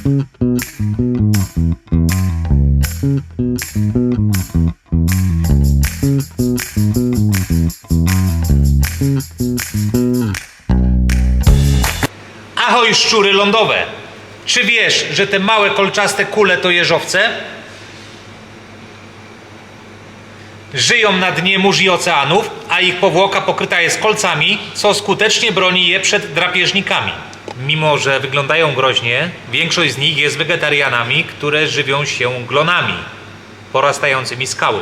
Ahoj szczury lądowe! Czy wiesz, że te małe kolczaste kule to jeżowce? Żyją na dnie mórz i oceanów, a ich powłoka pokryta jest kolcami, co skutecznie broni je przed drapieżnikami. Mimo, że wyglądają groźnie, większość z nich jest wegetarianami, które żywią się glonami porastającymi skały.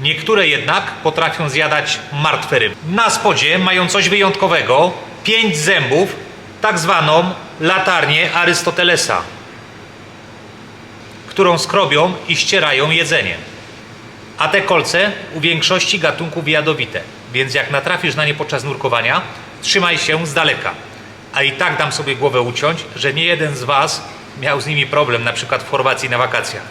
Niektóre jednak potrafią zjadać martwe ryby. Na spodzie mają coś wyjątkowego, pięć zębów, tak zwaną latarnię Arystotelesa, którą skrobią i ścierają jedzenie. A te kolce u większości gatunków jadowite, więc jak natrafisz na nie podczas nurkowania, trzymaj się z daleka. A i tak dam sobie głowę uciąć, że nie jeden z Was miał z nimi problem, na przykład w Chorwacji na wakacjach.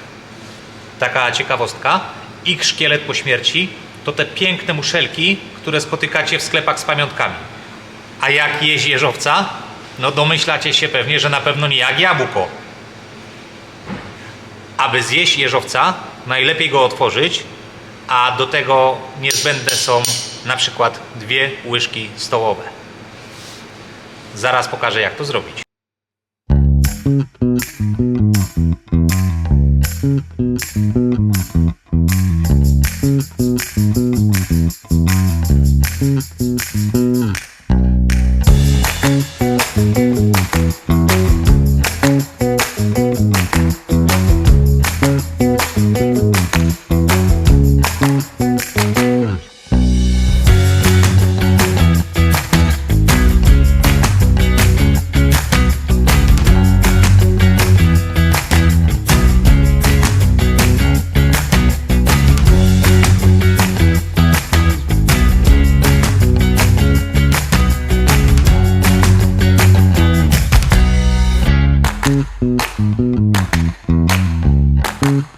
Taka ciekawostka, ich szkielet po śmierci to te piękne muszelki, które spotykacie w sklepach z pamiątkami. A jak jeść jeżowca? No domyślacie się pewnie, że na pewno nie jak jabłko. Aby zjeść jeżowca, najlepiej go otworzyć, a do tego niezbędne są na przykład dwie łyżki stołowe. Zaraz pokażę jak to zrobić.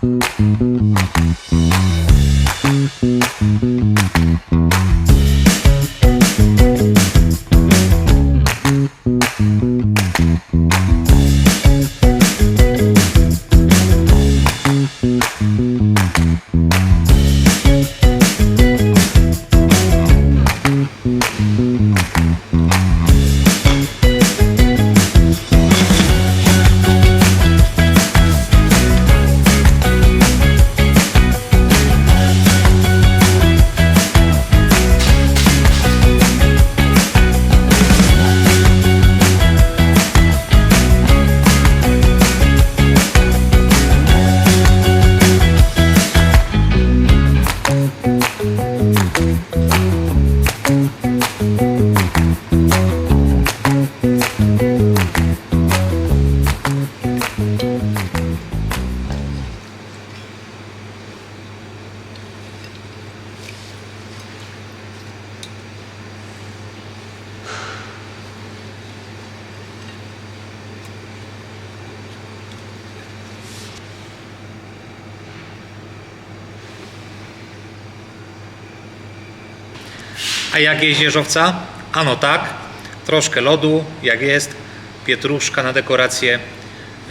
Thank mm -hmm. you. A jak jeść jeżowca? Ano tak, troszkę lodu, jak jest, pietruszka na dekorację,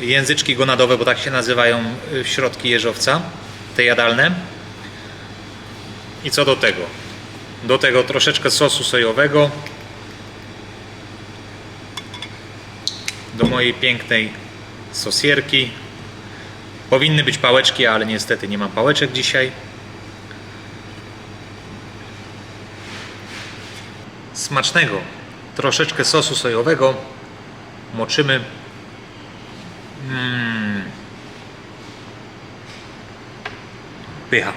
języczki gonadowe, bo tak się nazywają y, środki jeżowca, te jadalne. I co do tego? Do tego troszeczkę sosu sojowego, do mojej pięknej sosierki. Powinny być pałeczki, ale niestety nie mam pałeczek dzisiaj. Smacznego. Troszeczkę sosu sojowego moczymy. Mm. Pycha.